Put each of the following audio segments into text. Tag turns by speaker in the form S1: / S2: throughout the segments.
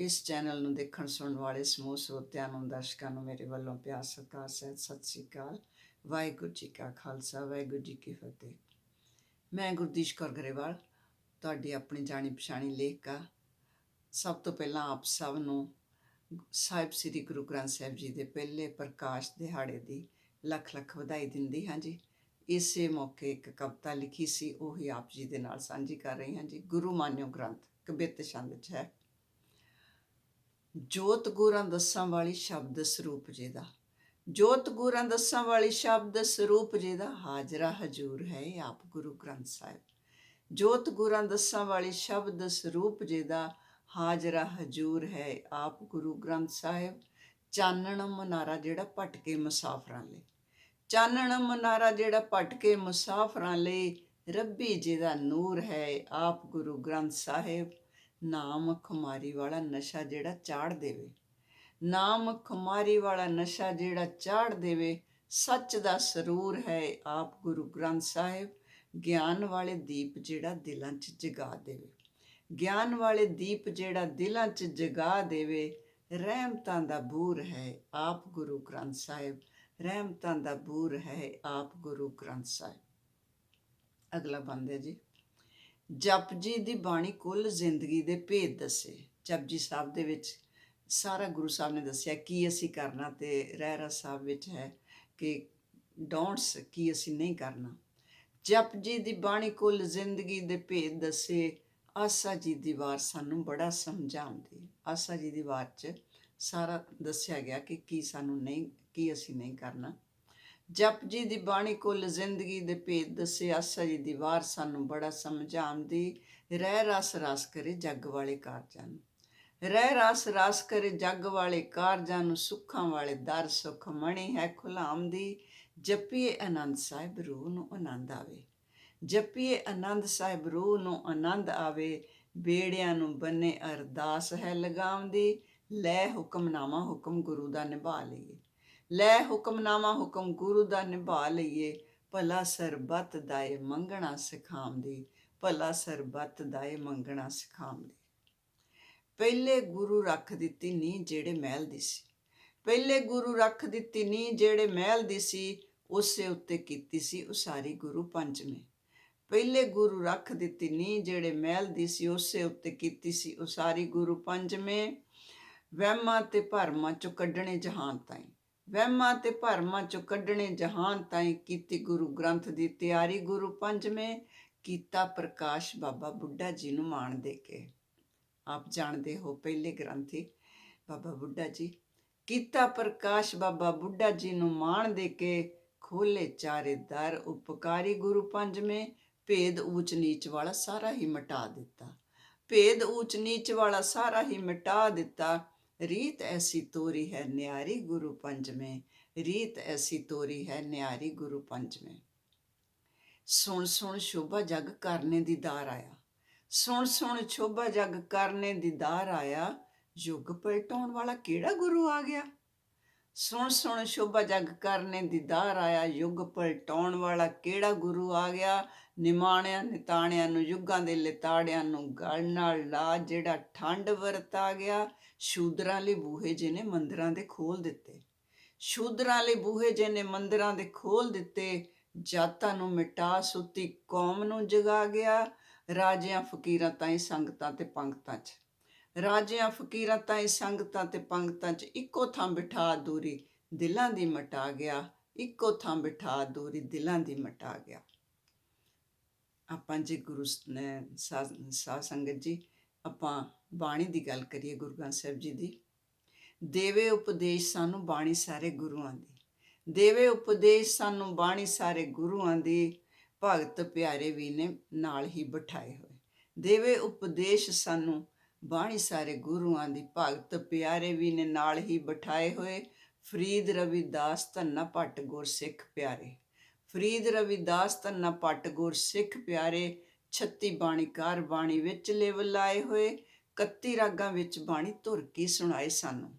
S1: ਇਸ ਚੈਨਲ ਨੂੰ ਦੇਖਣ ਸੁਣਨ ਵਾਲੇ ਸਮੂਹ ਸਰੋਤਿਆਂ ਨੂੰ, ਦਰਸ਼ਕਾਂ ਨੂੰ ਮੇਰੇ ਵੱਲੋਂ ਪਿਆਰ, ਸਤਿਕਾਰ ਸਹਿਤ ਸਤਿ ਸ੍ਰੀ ਅਕਾਲ। ਵਾਹਿਗੁਰੂ ਜੀ ਕਾ ਖਾਲਸਾ, ਵਾਹਿਗੁਰੂ ਜੀ ਕੀ ਫਤਿਹ। ਮੈਂ ਗੁਰਦੀਸ਼ ਕੌਰ ਗਰੇਵਾਲ, ਤੁਹਾਡੀ ਆਪਣੀ ਜਾਣੀ ਪਛਾਣੀ ਲੇਖਕਾ ਸਭ ਤੋਂ ਪਹਿਲਾਂ ਆਪ ਸਭ ਨੂੰ ਸਾਹਿਬ ਸ੍ਰੀ ਗੁਰੂ ਗ੍ਰੰਥ ਸਾਹਿਬ ਜੀ ਦੇ ਪਹਿਲੇ ਪ੍ਰਕਾਸ਼ ਦਿਹਾੜੇ ਦੀ ਲੱਖ ਲੱਖ ਵਧਾਈ ਦਿੰਦੀ ਹਾਂ ਜੀ। ਇਸੇ ਮੌਕੇ ਇੱਕ ਕਵਿਤਾ ਲਿਖੀ ਸੀ, ਉਹ ਹੀ ਆਪ ਜੀ ਦੇ ਨਾਲ ਸਾਂਝੀ ਕਰ ਰਹੀ ਹਾਂ ਜੀ। ਗੁਰੂ ਮਾਨਿਓ ਗ੍ਰੰਥ ਕਬਿਤ ਛੰਦ 'ਚ ਹੈ। ਜੋਤ ਗੁਰਾਂ ਦਸਾਂ ਵਾਲੀ ਸ਼ਬਦ ਸਰੂਪ ਜੀ ਦਾ ਜੋਤ ਗੁਰਾਂ ਦਸਾਂ ਵਾਲੀ ਸ਼ਬਦ ਸਰੂਪ ਜੀ ਦਾ ਹਾਜ਼ਰਾ ਹਜੂਰ ਹੈ ਆਪ ਗੁਰੂ ਗ੍ਰੰਥ ਸਾਹਿਬ। ਜੋਤ ਗੁਰਾਂ ਦਸਾਂ ਵਾਲੀ ਸ਼ਬਦ ਸਰੂਪ ਜੀ ਦਾ ਹਾਜ਼ਰਾ ਹਜੂਰ ਹੈ ਆਪ ਗੁਰੂ ਗ੍ਰੰਥ ਸਾਹਿਬ। ਚਾਨਣ ਮਨਾਰਾ ਜਿਹੜਾ ਭਟਕੇ ਮੁਸਾਫਰਾਂ ਲਈ, ਚਾਨਣ ਮਨਾਰਾ ਜਿਹੜਾ ਭਟਕੇ ਮੁਸਾਫਰਾਂ ਲਈ, ਰੱਬੀ ਜੀ ਦਾ ਨੂਰ ਹੈ ਆਪ ਗੁਰੂ ਗ੍ਰੰਥ ਸਾਹਿਬ। ਨਾਮ ਖੁਮਾਰੀ ਵਾਲਾ ਨਸ਼ਾ ਜਿਹੜਾ ਚਾੜ ਦੇਵੇ। ਨਾਮ ਖੁਮਾਰੀ ਵਾਲਾ ਨਸ਼ਾ ਜਿਹੜਾ ਚਾੜ ਦੇਵੇ, ਸੱਚ ਦਾ ਸਰੂਰ ਹੈ ਆਪ ਗੁਰੂ ਗ੍ਰੰਥ ਸਾਹਿਬ। ਗਿਆਨ ਵਾਲੇ ਦੀਪ ਜਿਹੜਾ ਦਿਲਾਂ 'ਚ ਜਗਾ ਦੇਵੇ। ਗਿਆਨ ਵਾਲੇ ਦੀਪ ਜਿਹੜਾ ਦਿਲਾਂ 'ਚ ਜਗਾ ਦੇਵੇ, ਰਹਿਮਤਾਂ ਦਾ ਬੂਰ ਹੈ ਆਪ ਗੁਰੂ ਗ੍ਰੰਥ ਸਾਹਿਬ। ਰਹਿਮਤਾਂ ਦਾ ਬੂਰ ਹੈ ਆਪ ਗੁਰੂ ਗ੍ਰੰਥ ਸਾਹਿਬ। ਅਗਲਾ ਬੰਦ ਹੈ ਜੀ। ਜਪ ਜੀ ਦੀ ਬਾਣੀ ਕੁੱਲ ਜ਼ਿੰਦਗੀ ਦੇ ਭੇਦ ਦੱਸੇ। ਜਪਜੀ ਸਾਹਿਬ ਦੇ ਵਿੱਚ ਸਾਰਾ ਗੁਰੂ ਸਾਹਿਬ ਨੇ ਦੱਸਿਆ ਕੀ ਅਸੀਂ ਕਰਨਾ ਤੇ ਰਹਿਰਾ ਸਾਹਿਬ ਵਿੱਚ ਹੈ ਕਿ ਡੋਂਟਸ ਕੀ ਅਸੀਂ ਨਹੀਂ ਕਰਨਾ। ਜਪ ਜੀ ਦੀ ਬਾਣੀ ਕੁੱਲ ਜ਼ਿੰਦਗੀ ਦੇ ਭੇਦ ਦੱਸੇ। ਆਸਾ ਜੀ ਦੀ ਵਾਰ ਸਾਨੂੰ ਬੜਾ ਸਮਝਾਉਂਦੀ ਆਸਾ ਜੀ ਦੀ ਵਾਰ 'ਚ ਸਾਰਾ ਦੱਸਿਆ ਗਿਆ ਕਿ ਕੀ ਸਾਨੂੰ ਨਹੀਂ, ਕੀ ਅਸੀਂ ਨਹੀਂ ਕਰਨਾ। ਜਪ ਜੀ ਦੀ ਬਾਣੀ ਕੁੱਲ ਜ਼ਿੰਦਗੀ ਦੇ ਭੇਦ ਦੱਸੇ ਆਸਾ ਜੀ ਦੀ ਵਾਰ ਸਾਨੂੰ ਬੜਾ ਸਮਝਾਉਂਦੀ ਰਹਿ ਰਸ ਰਸ ਕਰੇ ਜੱਗ ਵਾਲੇ ਕਾਰਜਾਂ ਨੂੰ। ਰਹਿ ਰਸ ਰਸ ਕਰੇ ਜੱਗ ਵਾਲੇ ਕਾਰਜਾਂ ਨੂੰ ਸੁੱਖਾਂ ਵਾਲੇ ਦਰ ਸੁਖ ਮਣੀ ਹੈ ਖੁਲਾਮਦੀ ਜਪੀਏ ਆਨੰਦ ਸਾਹਿਬ ਰੂਹ ਨੂੰ ਆਨੰਦ ਆਵੇ। ਜਪੀਏ ਆਨੰਦ ਸਾਹਿਬ ਰੂਹ ਨੂੰ ਆਨੰਦ ਆਵੇ। ਬੇੜਿਆਂ ਨੂੰ ਬੰਨੇ ਅਰਦਾਸ ਹੈ ਲਗਾਉਂਦੀ ਲੈ ਹੁਕਮਨਾਮਾ ਹੁਕਮ ਗੁਰੂ ਦਾ ਨਿਭਾ ਲਈਏ। ਲੈ ਹੁਕਮਨਾਮਾ ਹੁਕਮ ਗੁਰੂ ਦਾ ਨਿਭਾ ਲਈਏ, ਭਲਾ ਸਰਬੱਤ ਦਾਏ ਮੰਗਣਾ ਸਿਖਾਉਂਦੀ, ਭਲਾ ਸਰਬੱਤ ਦਾਏ ਮੰਗਣਾ ਸਿਖਾਉਂਦੀ। ਪਹਿਲੇ ਗੁਰੂ ਰੱਖ ਦਿੱਤੀ ਨੀ ਜਿਹੜੇ ਮਹਿਲ ਦੀ ਸੀ। ਪਹਿਲੇ ਗੁਰੂ ਰੱਖ ਦਿੱਤੀ ਨੀ ਜਿਹੜੇ ਮਹਿਲ ਦੀ ਸੀ, ਉਸੇ ਉੱਤੇ ਕੀਤੀ ਸੀ ਉਸਾਰੀ ਗੁਰੂ ਪੰਜਵੇਂ। ਪਹਿਲੇ ਗੁਰੂ ਰੱਖ ਦਿੱਤੀ ਨੀ ਜਿਹੜੇ ਮਹਿਲ ਦੀ ਸੀ, ਉਸੇ ਉੱਤੇ ਕੀਤੀ ਸੀ ਉਸਾਰੀ ਗੁਰੂ ਪੰਜਵੇਂ। ਵਹਿਮਾਂ ਤੇ ਭਰਮਾਂ ਚੋਂ ਕੱਢਣੇ ਜਹਾਨ ਤਾਈਂ। ਵਹਿਮਾਂ ਤੇ ਭਰਮਾਂ ਚੋਂ ਕੱਢਣੇ ਜਹਾਨ ਤਾਈਂ ਕੀਤੀ ਗੁਰੂ ਗ੍ਰੰਥ ਦੀ ਤਿਆਰੀ। ਗੁਰੂ ਪੰਜਵੇਂ, ਕੀਤਾ ਪ੍ਰਕਾਸ਼ ਬਾਬਾ ਬੁੱਢਾ ਜੀ ਨੂੰ ਮਾਣ ਦੇ ਕੇ। ਆਪ ਜਾਣਦੇ ਹੋ ਪਹਿਲੇ ਗ੍ਰੰਥੀ ਬਾਬਾ ਬੁੱਢਾ ਜੀ। ਕੀਤਾ ਪ੍ਰਕਾਸ਼ ਬਾਬਾ ਬੁੱਢਾ ਜੀ ਨੂੰ ਮਾਣ ਦੇ ਕੇ ਖੋਲੇ ਚਾਰੇ ਦਰ ਉਪਕਾਰੀ। ਗੁਰੂ ਪੰਜਵੇਂ, ਭੇਦ ਊਚ ਨੀਚ ਵਾਲਾ ਸਾਰਾ ਹੀ ਮਿਟਾ ਦਿੱਤਾ। ਭੇਦ ਊਚ ਨੀਚ ਵਾਲਾ ਸਾਰਾ ਹੀ ਮਿਟਾ ਦਿੱਤਾ। ਰੀਤ ਐਸੀ ਤੋਰੀ ਹੈ ਨਿਆਰੀ ਗੁਰੂ ਪੰਜਵੇਂ, ਰੀਤ ਐਸੀ ਤੋਰੀ ਹੈ ਨਿਆਰੀ ਗੁਰੂ ਪੰਜਵੇਂ। ਸੁਣ ਸੁਣ ਸ਼ੋਭਾ ਜਗ ਕਰਨੇ ਦੀ ਦਾਰ ਆਇਆ। ਸੁਣ ਸੁਣ ਸ਼ੋਭਾ ਜਗ ਕਰਨੇ ਦੀ ਦਾਰ ਆਇਆ। ਯੁੱਗ ਪਲਟਾਉਣ ਵਾਲਾ ਕਿਹੜਾ ਗੁਰੂ ਆ ਗਿਆ? ਸੁਣ ਸੁਣ ਸ਼ੋਭਾ ਜਗ ਕਰਨੇ ਦੀਦਾਰ ਆਇਆ। ਯੁੱਗ ਪਲਟਾਉਣ ਵਾਲਾ ਕਿਹੜਾ ਗੁਰੂ ਆ ਗਿਆ? ਨਿਮਾਣਿਆਂ, ਨਿਤਾਣਿਆਂ ਨੂੰ, ਯੁੱਗਾਂ ਦੇ ਲਿਤਾੜਿਆਂ ਨੂੰ ਗਲ ਨਾਲ ਲਾ ਜਿਹੜਾ ਠੰਡ ਵਰਤਾ ਗਿਆ। ਸ਼ੂਦਰਾਂ ਲਈ ਬੂਹੇ ਜਿਹਨੇ ਮੰਦਰਾਂ ਦੇ ਖੋਲ ਦਿੱਤੇ। ਸ਼ੂਦਰਾਂ ਲਈ ਬੂਹੇ ਜਿਹਨੇ ਮੰਦਰਾਂ ਦੇ ਖੋਲ ਦਿੱਤੇ। ਜਾਤਾਂ ਨੂੰ ਮਿਟਾ ਸੁੱਤੀ ਕੌਮ ਨੂੰ ਜਗਾ ਗਿਆ। ਰਾਜਿਆਂ, ਫਕੀਰਾਂ ਤਾਈਂ ਸੰਗਤਾਂ ਤੇ ਪੰਗਤਾਂ 'ਚ। ਰਾਜਿਆਂ, ਫਕੀਰਾਂ ਤਾਈਂ ਸੰਗਤਾਂ ਤੇ ਪੰਗਤਾਂ 'ਚ। ਇੱਕੋ ਥਾਂ ਬਿਠਾ ਦੂਰੀ ਦਿਲਾਂ ਦੀ ਮਟਾ ਗਿਆ। ਇੱਕੋ ਥਾਂ ਬਿਠਾ ਦੂਰੀ ਦਿਲਾਂ ਦੀ ਮਟਾ ਗਿਆ। ਆਪਾਂ ਜੀ ਗੁਰੂ ਸ- ਨੇ ਸਾਧ ਸੰਗਤ ਜੀ ਆਪਾਂ ਬਾਣੀ ਦੀ ਗੱਲ ਕਰੀਏ ਗੁਰੂ ਗ੍ਰੰਥ ਸਾਹਿਬ ਜੀ ਦੀ, ਦੇਵੇ ਉਪਦੇਸ਼ ਸਾਨੂੰ ਬਾਣੀ ਸਾਰੇ ਗੁਰੂਆਂ ਦੀ, ਦੇਵੇ ਉਪਦੇਸ਼ ਸਾਨੂੰ ਬਾਣੀ ਸਾਰੇ ਗੁਰੂਆਂ ਦੀ, ਭਗਤ ਪਿਆਰੇ ਵੀ ਨੇ ਨਾਲ ਹੀ ਬਿਠਾਏ ਹੋਏ, ਦੇਵੇ ਉਪਦੇਸ਼ ਸਾਨੂੰ ਬਾਣੀ ਸਾਰੇ ਗੁਰੂਆਂ ਦੀ, ਭਗਤ ਪਿਆਰੇ ਵੀ ਨੇ ਨਾਲ ਹੀ ਬਿਠਾਏ ਹੋਏ, ਫਰੀਦ ਰਵਿਦਾਸ ਧੰਨਾ ਭੱਟ ਗੁਰ ਸਿੱਖ ਪਿਆਰੇ, ਫਰੀਦ ਰਵਿਦਾਸ ਧੰਨਾ ਭੱਟ ਗੁਰ ਸਿੱਖ ਪਿਆਰੇ 36 ਬਾਣੀਕਾਰ ਬਾਣੀ ਵਿੱਚ ਲੇਵਲ ਲਾਏ ਹੋਏ 31 ਰਾਗਾਂ ਵਿੱਚ ਬਾਣੀ ਧੁਰ ਕੀ ਸੁਣਾਏ ਸਾਨੂੰ।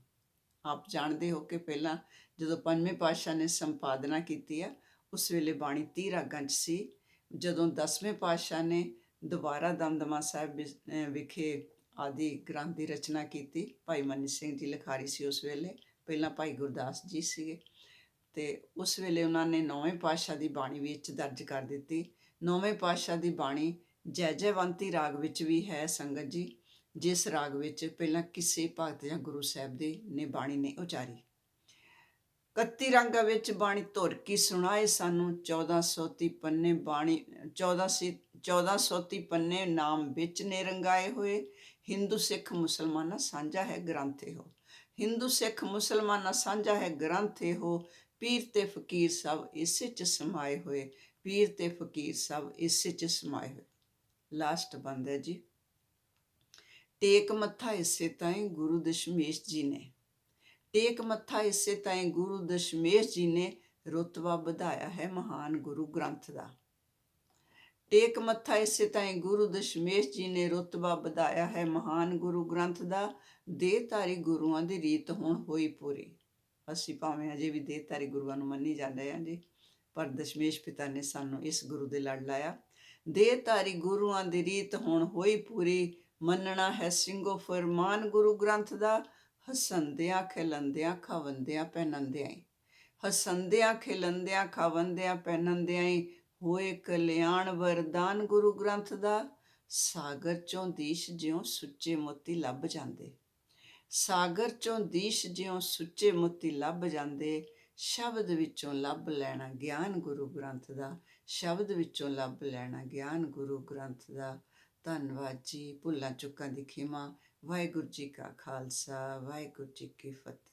S1: ਆਪ ਜਾਣਦੇ ਹੋ ਕਿ ਪਹਿਲਾਂ ਜਦੋਂ ਪੰਜਵੇਂ ਪਾਤਸ਼ਾਹ ਨੇ ਸੰਪਾਦਨਾ ਕੀਤੀ ਆ, ਉਸ ਵੇਲੇ ਬਾਣੀ 30 ਰਾਗਾਂ 'ਚ ਸੀ। ਜਦੋਂ 10ਵੇਂ ਪਾਤਸ਼ਾਹ ਨੇ ਦੁਬਾਰਾ ਦਮਦਮਾ ਸਾਹਿਬ ਵਿਚ- ਵਿਖੇ ਆਦਿ ਗ੍ਰੰਥ ਦੀ ਰਚਨਾ ਕੀਤੀ, ਭਾਈ ਮਨੀ ਸਿੰਘ ਜੀ ਲਿਖਾਰੀ ਸੀ ਉਸ ਵੇਲੇ, ਪਹਿਲਾਂ ਭਾਈ ਗੁਰਦਾਸ ਜੀ ਸੀਗੇ। ਤੇ ਉਸ ਵੇਲੇ ਉਹਨਾਂ ਨੇ ਨੌਵੇਂ ਪਾਤਸ਼ਾਹ ਦੀ ਬਾਣੀ ਵਿੱਚ ਦਰਜ ਕਰ ਦਿੱਤੀ ਨੌਵੇਂ ਪਾਤਸ਼ਾਹ ਦੀ ਬਾਣੀ ਜੈ ਜੈਵੰਤੀ ਰਾਗ ਵਿੱਚ ਵੀ ਹੈ ਸੰਗਤ ਜੀ, ਜਿਸ ਰਾਗ ਵਿੱਚ ਪਹਿਲਾਂ ਕਿਸੇ ਭਗਤ ਜਾਂ ਗੁਰੂ ਸਾਹਿਬ ਦੀ ਨੇ ਬਾਣੀ ਨੇ ਉਚਾਰੀ। 31 ਰੰਗਾਂ ਵਿੱਚ ਬਾਣੀ ਧੁਰ ਕੀ ਸੁਣਾਏ ਸਾਨੂੰ 1430 ਪੰਨੇ ਬਾਣੀ 1400 1430 ਪੰਨੇ ਨਾਮ ਵਿੱਚ ਨੇ ਰੰਗਾਏ ਹੋਏ। ਹਿੰਦੂ, ਸਿੱਖ, ਮੁਸਲਮਾਨਾਂ ਸਾਂਝਾ ਹੈ ਗ੍ਰੰਥ ਇਹੋ। ਹਿੰਦੂ, ਸਿੱਖ, ਮੁਸਲਮਾਨਾਂ ਸਾਂਝਾ ਹੈ ਗ੍ਰੰਥ ਇਹੋ। ਪੀਰ ਤੇ ਫਕੀਰ ਸਭ ਇਸੇ ਚ ਸਮਾਏ ਹੋਏ। ਪੀਰ ਤੇ ਫਕੀਰ ਸਭ ਇਸੇ ਚ ਸਮਾਏ ਹੋਏ। ਲਾਸਟ ਬੰਦ ਹੈ ਜੀ। ਟੇਕ ਮੱਥਾ ਇਸੇ ਤਾਈਂ ਗੁਰੂ ਦਸ਼ਮੇਸ਼ ਜੀ ਨੇ। ਟੇਕ ਮੱਥਾ ਇਸੇ ਤਾਈਂ ਗੁਰੂ ਦਸ਼ਮੇਸ਼ ਜੀ ਨੇ ਰੁਤਬਾ ਵਧਾਇਆ ਹੈ ਮਹਾਨ ਗੁਰੂ ਗ੍ਰੰਥ ਦਾ। ਟੇਕ ਮੱਥਾ ਇਸੇ ਤਾਈਂ ਗੁਰੂ ਦਸ਼ਮੇਸ਼ ਜੀ ਨੇ ਰੁਤਬਾ ਵਧਾਇਆ ਹੈ ਮਹਾਨ ਗੁਰੂ ਗ੍ਰੰਥ ਦਾ। ਦੇਹਧਾਰੀ ਗੁਰੂਆਂ ਦੀ ਰੀਤ ਹੁਣ ਹੋਈ ਪੂਰੀ। ਅਸੀਂ ਭਾਵੇਂ ਅਜੇ ਵੀ ਦੇਹਧਾਰੀ ਗੁਰੂਆਂ ਨੂੰ ਮੰਨੀ ਜਾਂਦੇ ਹਾਂ ਜੀ। ਪਰ ਦਸ਼ਮੇਸ਼ ਪਿਤਾ ਨੇ ਸਾਨੂੰ ਇਸ ਗੁਰੂ ਦੇ ਲੜ ਲਾਇਆ। ਦੇ ਧਾਰੀ ਗੁਰੂਆਂ ਦੀ ਰੀਤ ਹੁਣ ਹੋਈ ਪੂਰੀ। ਮੰਨਣਾ ਹੈ ਸਿੰਘੋ ਫਰਮਾਨ ਗੁਰੂ ਗ੍ਰੰਥ ਦਾ, ਹਸੰਦਿਆਂ ਖਿਲੰਦਿਆਂ ਖਵੰਦਿਆਂ ਪਹਿਨੰਦਿਆਂ ਹਸੰਦਿਆਂ ਖਿਲੰਦਿਆਂ ਖਵੰਦਿਆਂ ਪਹਿਨੰਦਿਆਂ ਹੋਏ ਕਲਿਆਣ ਵਰਦਾਨ ਗੁਰੂ ਗ੍ਰੰਥ ਦਾ। ਸਾਗਰ ਚੋਂ ਦੀਸ਼ ਜਿਉ ਸੁੱਚੇ ਮੋਤੀ ਲੱਭ ਜਾਂਦੇ। ਸਾਗਰ ਚੋਂ ਦੀਸ਼ ਜਿਉ ਸੁੱਚੇ ਮੋਤੀ ਲੱਭ ਜਾਂਦੇ। ਸ਼ਬਦ ਵਿੱਚੋਂ ਲੱਭ ਲੈਣਾ ਗਿਆਨ ਗੁਰੂ ਗ੍ਰੰਥ ਦਾ, ਸ਼ਬਦ ਵਿੱਚੋਂ ਲੱਭ ਲੈਣਾ ਗਿਆਨ ਗੁਰੂ ਗ੍ਰੰਥ ਦਾ। ਧੰਨਵਾਦ ਜੀ, ਭੁੱਲਾਂ ਚੁੱਕਾਂ ਦੀ ਖਿਮਾ। ਵਾਹਿਗੁਰੂ ਜੀ ਕਾ ਖਾਲਸਾ, ਵਾਹਿਗੁਰੂ ਜੀ ਕੀ ਫਤਿਹ।